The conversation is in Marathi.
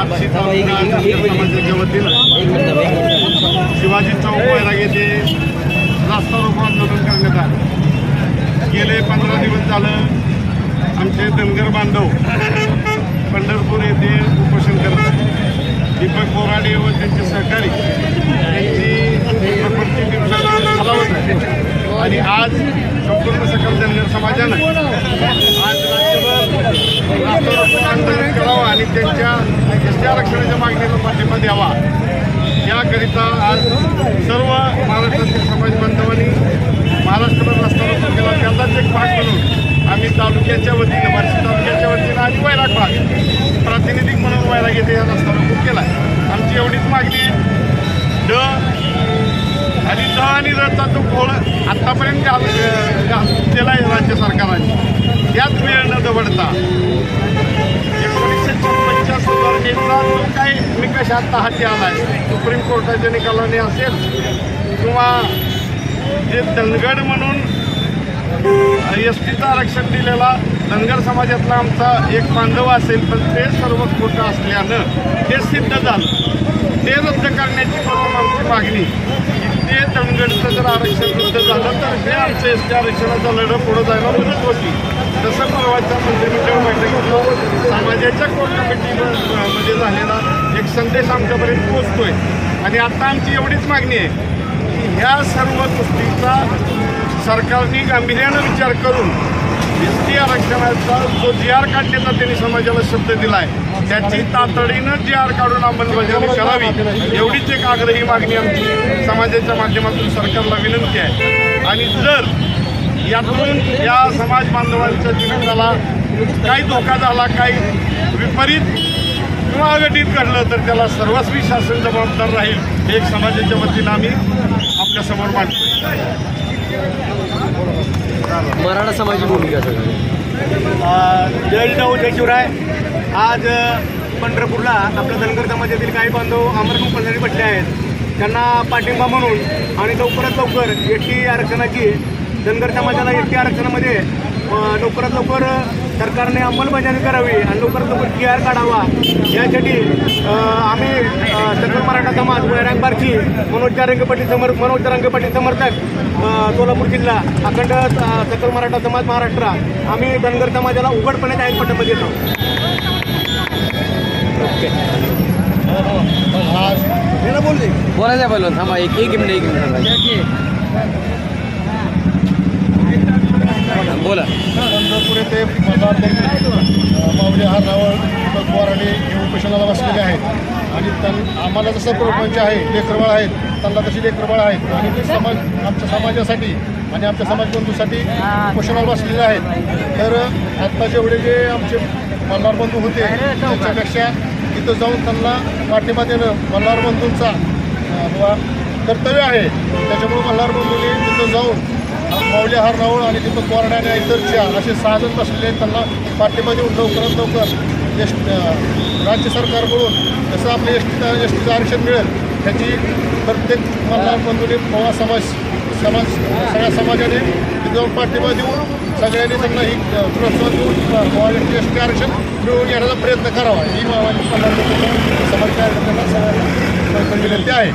समाजाच्या वतीनं शिवाजी चौक वैराग येथे रास्ता रोको आंदोलन करण्यात आलं. गेले पंधरा दिवस झालं आमचे धनगर बांधव पंढरपूर येथे उपोषण करत आहेत. दीपक बोराडे व त्यांचे सहकारी यांची प्रकृती दिवसाची खालावत आहे. आणि आज संपूर्ण सकल धनगर समाजानं आज राज्यभर रास्ता रोको आंदोलन करावं आणि त्यांच्या एस आरक्षणाच्या मागणीला पाठिंबा द्यावा. याकरिता आज सर्व महाराष्ट्रातील समाज बांधवांनी महाराष्ट्रभर रस्ता रोको केला. त्याचाच एक भाग म्हणून आम्ही तालुक्याच्या वतीनं बार्शी तालुक्याच्या वतीनं आणि वैराग भाग प्रातिनिधिक म्हणून वैराग येथे या रस्ता रोको केला आमची एवढीच मागणी ड आणि द आणि रचा तो घोळ आत्तापर्यंत घाल घातलेला आहे राज्य सरकारने. याच वेळ न दवडता जो काही निकष आत्ता हाती आला आहे सुप्रीम कोर्टाच्या निकालाने असेल किंवा जे धनगड म्हणून एस टीचं आरक्षण दिलेला धनगर समाजातला आमचा एक बांधव असेल पण ते सर्व खोटं असल्यानं ते सिद्ध झालं. ते रद्द करण्याची प्रथम आमची मागणी. ते धनगडचं जर आरक्षण रद्द झालं तर हे आमचं एस टी आरक्षणाचा लढा पुढं जायला मदत होती. तसं परवाच्या मंत्रिमंडळ बैठकीत समाजाच्या कोर कमिटीमध्ये झालेला एक संदेश आमच्यापर्यंत पोचतोय आणि आता आमची एवढीच मागणी आहे की ह्या सर्व गोष्टीचा सरकारने गांभीर्यानं विचार करून आरक्षणाचा जो जी आर काढण्याचा त्यांनी समाजाला शब्द दिला आहे त्याची तातडीनं जी आर काढून अंमलबजावणी करावी एवढीच एक आग्रही मागणी आमची समाजाच्या माध्यमातून सरकारला विनंती आहे. आणि जर यातून या समाज बांधवांच्या जीवनाला काही धोका झाला काही विपरीत किंवा अघटित घडलं तर त्याला सर्वस्वी शासन जबाबदार राहील हे एक समाजाच्या वतीनं आम्ही आपल्यासमोर मांडतो मराठा समाजाची भूमिका जय जाऊ जय शिवराय. आज पंढरपूरला आपल्या धनगर समाजातील काही बांधव अमरपूर पंढरी बसले आहेत. त्यांना पाठिंबा म्हणून आणि लवकरात लवकर एस टी आरक्षणाची धनगर समाजाला एस टी आरक्षणामध्ये लवकरात लवकर सरकारने अंमलबजावणी करावी आणि लवकरात लवकर जी आर काढावा. यासाठी आम्ही सकल मराठा समाज वैराग बारची मनोज जारंगे पाटील समर मनोज जारंगे पाटील समर्थक सोलापूर जिल्हा अखंड सकल मराठा समाज महाराष्ट्र आम्ही धनगर समाजाला उघडपणे जाहीर पाठिंबा देतो. बोलायचं आहे पहिलं थांबा एक एक मिनिट एक मिनिट बोला. पंढरपूर येथे पदार्थ माऊली हा नावळ दीपक बोराडे हे उपोषणाला बसलेले आहेत. आणि त्यां आम्हाला जसं प्रपंच आहे लेकरबाळ आहेत त्यांना तशी लेकरबाळ आहेत. आणि ते समाज आमच्या समाजासाठी आणि आमच्या समाजबंधूसाठी उपोषणाला बसलेले आहेत. तर आत्ता जेवढे जे आमचे मल्हार बंधू होते त्याच्यापेक्षा तिथं जाऊन त्यांना पाठिंबा देणं मल्हार बंधूंचा कर्तव्य आहे. त्याच्यामुळे मल्हार बंधूंनी तिथं जाऊन माऊली हार राऊळ आणि दीपक बोराडे आणि इतर चार असे जण बसलेले आहेत त्यांना पाठिंबा देऊन लवकरात लवकर एस राज्य सरकारकडून जसं आपलं एस टी एस टीचं आरक्षण मिळेल त्याची प्रत्येक बंधूने पवार समाज समाज सगळ्या समाजाने तिथं पाठिंबा देऊन सगळ्यांनी त्यांना ही प्रोत्साहन देऊन एस टी आरक्षण मिळवून येण्याचा प्रयत्न करावा. ही माझी समाज कार्यकर्त्यांना सगळ्यांना विनंती आहे.